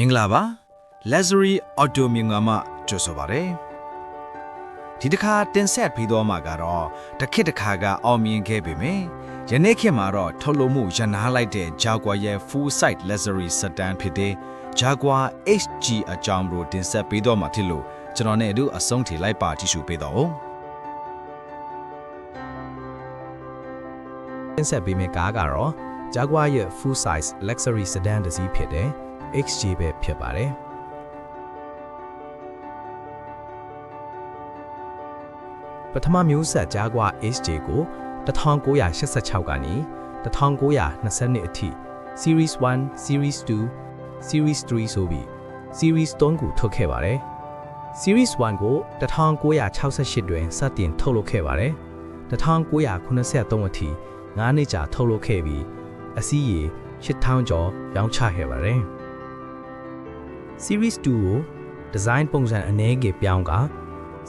မင်္ဂလာပါ Luxury Auto မြန်မာမှကြိုဆိုပါရစေဒီတစ်ခါတင်ဆက်ပြီးတော့မှာကတော့တစ်ခေတ်တစ်ခါကအောင်မြင်ခဲ့ပေမယ့်ယနေ့ခေတ်မှာတော့ထုတ်လုပ်မှုရနာလိုက်တဲ့ Jaguar ရဲ့ full size luxury sedan ဖြစ်တဲ့ Jaguar HG အကြောင်းကိုတင်ဆက်ပြီးတော့မှာဖြစ်လို့ကျွန်တော်နဲ့အတူအဆုံးထိလိုက်ပါကြည့်ရှုပေးတော့ဦးတင်ဆက်ပေးမယ့်ကားကတော့ Jaguar ရဲ့ full size luxury sedan တစ်စီးဖြစ်တဲ့ XJ ပဲဖြစ်ပါတယ်။ပထမမျိုးဆက် Jaguar XJ ကို1986ကနေ1922အထိ Series 1, Series 2, Series 3ဆိုပြီး Series 3ကိုထုတ်ခဲ့ပါတယ်။ Series 1ကို1968တွင်စတင်ထုတ်လုပ်ခဲ့ပါတယ်။1983အထိ9နှစ်ကြာထုတ်လုပ်ခဲ့ပြီးအစီးရေ8000ကျော်ရောင်းချခဲ့ပါတယ်။ Series 2ကိုဒီဇိုင်းပုံစံအနည်းငယ်ပြောင်းက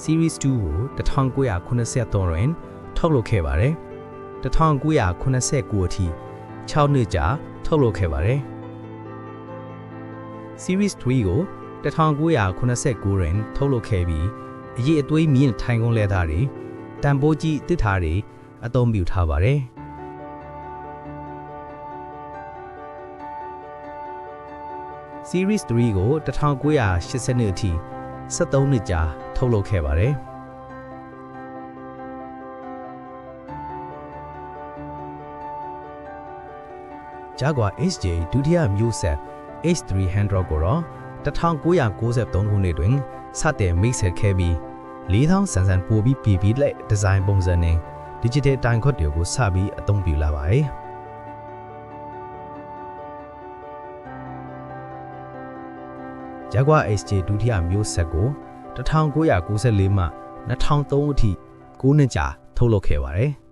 Series 2ကို1983တွင်ထုတ်လုပ်ခဲ့ပါတယ်။1989အထိ6နှစ်ကြာထုတ်လုပ်ခဲ့ပါတယ်။ Series 3ကို1989တွင်ထုတ်လုပ်ခဲ့ပြီးအရေးအသွေးမြင့်ထိုင်ကုန်လဲသားတွေတန်ဖိုးကြီးတစ်ထားတွေအသုံးပြုထားပါတယ်။ Series 3ကို1980နှစ်အထိ73နှစ်ကြာထုတ်လုပ်ခဲ့ပါတယ်။ Jaguar XJ ဒုတိယမျိုးဆက် H300 ကိုတော့1993ခုနှစ်တွင်စတင်မိတ်ဆက်ခဲ့ပြီး4000ဆန်ဆန်ပိုပြီးပြည်ပြီးလက်ဒီဇိုင်းပုံစံနဲ့ Digital တိုင်ခွတ်တွေကိုစပြီးအသုံးပြုလာပါတယ်။ Jaguar XJ ဒုတိယမျိုးဆက်ကို1994မှ2003အထိ9နှစ်ကြာထုတ်လုပ်ခဲ့ပါတယ်။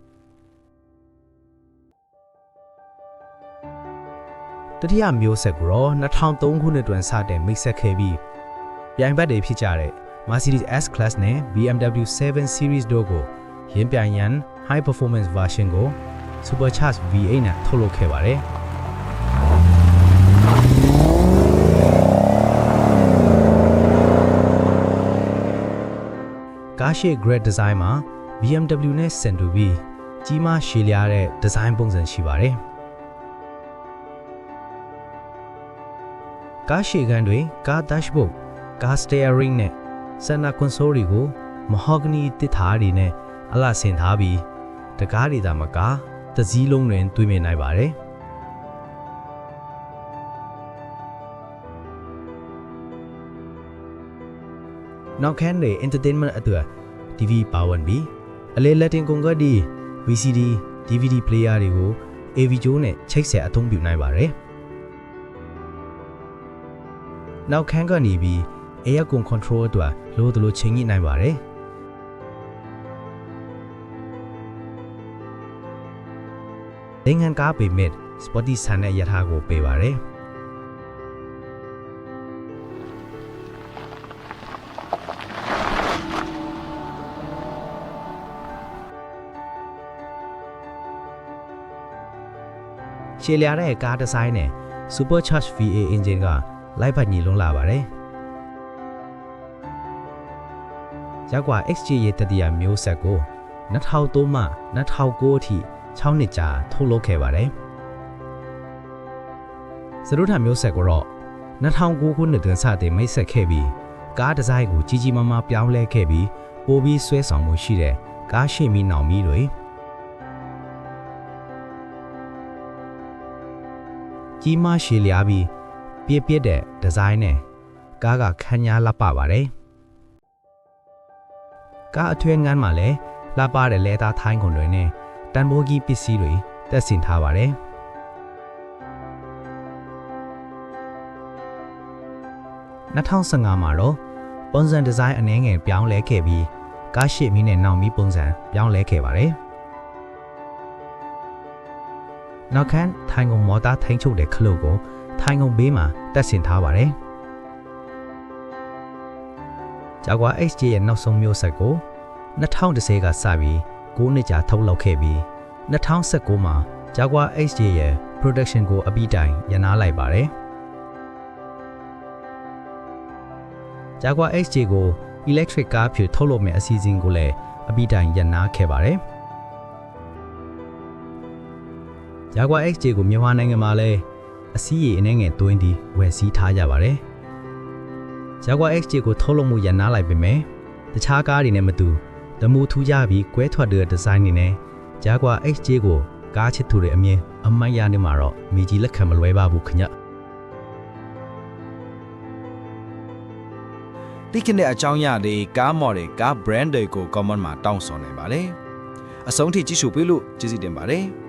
တတိယမျိုးဆက်ကိုတော့2003ခုနှစ်တွင်စတင်မိတ်ဆက်ခဲ့ပြီးပြိုင်ဘက်တွေဖြစ်ကြတဲ့ Mercedes S-Class နဲ့ BMW 7 Series တို့ကိုရင်းပြိုင်ရန် High Performance Version ကို Supercharged V8 နဲ့ထုတ်လုပ်ခဲ့ပါတယ်။ ကားရှိ Great Design မှာ BMW နဲ့ဆင်တူပြီးကြီးမားရှည်လျားတဲ့ design ပုံစံရှိပါတယ်။ကားရှည်ကန်တွေကား dashboard ကား steering နဲ့ center console တွေကို mahogany တစ်ထားတွေနဲ့အလှဆင်ထားပြီးတကားတွေသာမကသစည်းလုံးတွင်တွေ့မြင်နိုင်ပါတယ်။ နောက်ခန်းတွေ entertainment အတွက် TV ပါဝင်ပြီးအလဲလက်တင်ကွန်ကတ်ဒီ VCD DVD player တွေကို AV ကြိုးနဲ့ချိတ်ဆက်အသုံးပြုနိုင်ပါတယ်။နောက်ခန်းကနေပြီး air con control အတွက်လိုသလိုချိန်ညှိနိုင်ပါတယ်။သင်္ကန်းကားပေမဲ့ Sporty ဆန်တဲ့ရထားကိုပေးပါတယ်။ ရှည်လျားတဲ့ကားဒီဇိုင်းနဲ့ Supercharged VA engine ကလိုက်ပတ်ညီလုံးလာပါတယ်။ Jaguar XJ ရဲ့တတိယမျိုးဆက်ကို2003မှ2009အထိ6နှစ်ကြာထုတ်လုပ်ခဲ့ပါတယ်။စရုထမျိုးဆက်ကိုတော့2009ခုနှစ်တွင်စတင်မိတ်ဆက်ခဲ့ပြီးကားဒီဇိုင်းကိုကြီးကြီးမားမားပြောင်းလဲခဲ့ပြီးပိုပြီးဆွဲဆောင်မှုရှိတဲ့ကားရှိမီနောင်မီတွေ ကြီးမားရှည်လျားပြီးပြည့်ပြည့်တဲ့ဒီဇိုင်းနဲ့ကားကခန်းညားလှပပါတယ်ကားအထွေးငန်းမှာလည်းလှပတဲ့လဲသားထိုင်းကုန်တွေနဲ့တန်ဖိုးကြီးပစ္စည်းတွေတက်ဆင်ထားပါတယ်2015မှာတော့ပုံစံဒီဇိုင်းအနည်းငယ်ပြောင်းလဲခဲ့ပြီးကားရှိမီနဲ့နောင်မီပုံစံပြောင်းလဲခဲ့ပါတယ် နောက်ခန်းထိုင်ကုန်မော်တာထိန်းချုပ်တဲ့ခလုတ်ကိုထိုင်ကုန်ဘေးမှာတက်ဆင်ထားပါတယ်။ Jaguar XJ ရဲ့နောက်ဆုံးမျိုးဆက်ကို2010ကစပြီး9နှစ်ကြာထုတ်လုပ်ခဲ့ပြီး2019မှာ Jaguar XJ ရဲ့ production ကိုအပြီးတိုင်ရနာလိုက်ပါတယ်။ Jaguar XJ ကို electric ကားဖြစ်ထုတ်လုပ်မယ့်အစီအစဉ်ကိုလည်းအပိတိုင်ရန်နာခဲ့ပါတယ်။ Jaguar XJ ကိုမြန်မာနိုင်ငံမှာလည်းအစည်းအဝေးအနေငယ်သွင်းပြီးဝယ်စည်းထားကြပါတယ်။ Jaguar XJ ကိုထုတ်လုပ်မှုရန်နာလိုက်ပေမဲ့တခြားကားတွေနဲ့မတူတမူထူးကြပြီးကွဲထွက်တဲ့ဒီဇိုင်းတွေနဲ့ Jaguar XJ ကိုကားချစ်သူတွေအမြင်အမိုက်ရနေမှာတော့မိကြီးလက်ခံမလွဲပါဘူးခင်ဗျ။တိခနဲ့အကြောင်းအရာတွေကားမော်ဒယ်ကား brand တွေကို comment မှာတောင်းဆိုနေပါတယ်အဆုံးထိကြည့်ရှုပေးလို့ကျေးဇူးတင်ပါတယ်